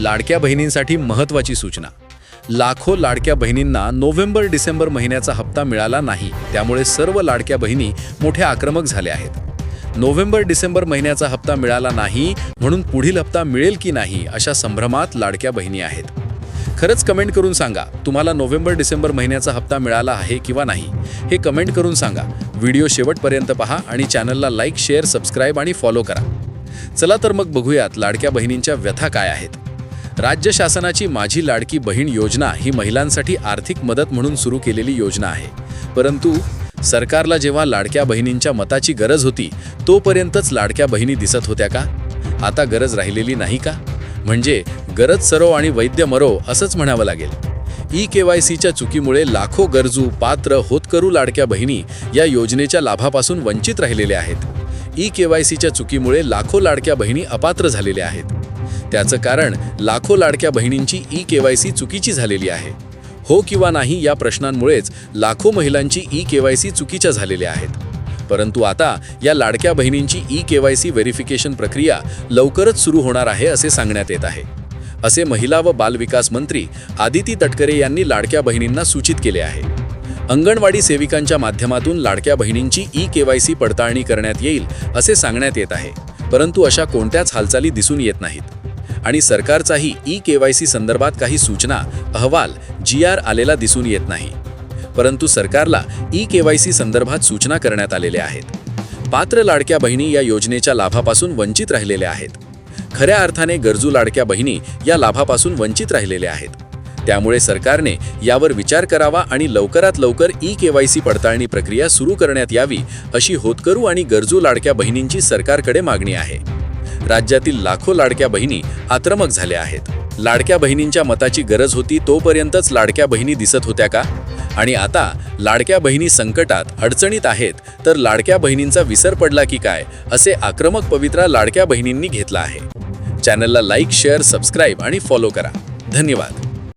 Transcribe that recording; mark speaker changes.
Speaker 1: लाडक्या बहिणींसाठी महत्त्वाची सूचना. लाखो लाडक्या बहिणींना नोव्हेंबर डिसेंबर महिन्याचा हप्ता मिळाला नाही त्यामुळे सर्व लाडक्या बहिणी मोठ्या आक्रमक झाल्या आहेत. नोव्हेंबर डिसेंबर महिन्याचा हप्ता मिळाला नाही म्हणून पुढील हप्ता मिळेल की नाही अशा संभ्रमात लाडक्या बहिणी आहेत. खरंच कमेंट करून सांगा तुम्हाला नोव्हेंबर डिसेंबर महिन्याचा हप्ता मिळाला आहे किंवा नाही? हे कमेंट करून सांगा. व्हिडिओ शेवटपर्यंत पहा आणि चॅनलला लाईक शेअर सबस्क्राईब आणि फॉलो करा. चला तर मग बघूयात लाडक्या बहिणींच्या व्यथा काय आहेत. राज्य शासनाची माझी लाडकी बहीण योजना ही महिलांसाठी आर्थिक मदत म्हणून सुरू केलेली योजना आहे. परंतु सरकारला जेव्हा लाडक्या बहिणींच्या मताची गरज होती तोपर्यंतच लाडक्या बहिणी दिसत होत्या का? आता गरज राहिलेली नाही का? म्हणजे गरज सरो आणि वैद्य मरो असंच म्हणावं लागेल. ई के वाय सीच्या चुकीमुळे लाखो गरजू पात्र होतकरू लाडक्या बहिणी या योजनेच्या लाभापासून वंचित राहिलेल्या आहेत. ई के वाय सीच्या चुकीमुळे लाखो लाडक्या बहिणी अपात्र झालेल्या आहेत. त्याचं कारण लाखो लाडक्या बहिणींची ई के वाय सी चुकीची झालेली आहे. हो किंवा नाही या प्रश्नांमुळेच लाखो महिलांची ई के वाय सी चुकीच्या झालेल्या आहेत. परंतु आता या लाडक्या बहिणींची E K Y C verification प्रक्रिया लवकरच सुरू होणार आहे असे सांगण्यात येत आहे. असे महिला व बालविकास मंत्री आदिती तटकरे यांनी लाडक्या बहिणींना सूचित केले आहे. अंगणवाडी सेविकांच्या माध्यमातून लाडक्या बहिणींची ई के वाय सी पडताळणी करण्यात येईल असे सांगण्यात येत आहे. परंतु अशा कोणत्याच हालचाली दिसून येत नाहीत. आणि सरकारचाही ई के वाय सी संदर्भात काही सूचना अहवाल जी आर आलेला दिसून येत नाही. परंतु सरकारला ई के वाय सी संदर्भात सूचना करण्यात आलेल्या आहेत. पात्र लाडक्या बहिणी या योजनेच्या लाभापासून वंचित राहिलेल्या आहेत. खऱ्या अर्थाने गरजू लाडक्या बहिणी या लाभापासून वंचित राहिलेल्या आहेत. त्यामुळे सरकारने यावर विचार करावा आणि लवकरात लवकर ई के वाय सी पडताळणी प्रक्रिया सुरू करण्यात यावी अशी होतकरू आणि गरजू लाडक्या बहिणींची सरकारकडे मागणी आहे. राज्यातील लाखो लाडक्या बहिणी आक्रमक झाल्या आहेत. लाडक्या बहिणींच्या मताची गरज होती तोपर्यंतच लाडक्या बहिणी दिसत होत्या का? आणि आता लाडक्या बहिणी संकटात अडचणीत आहेत तर लाडक्या बहिणींचा विसर पडला की काय असे आक्रमक पवित्रा लाडक्या बहिणींनी घेतला आहे. चॅनलला लाईक शेअर सबस्क्राईब आणि फॉलो करा. धन्यवाद.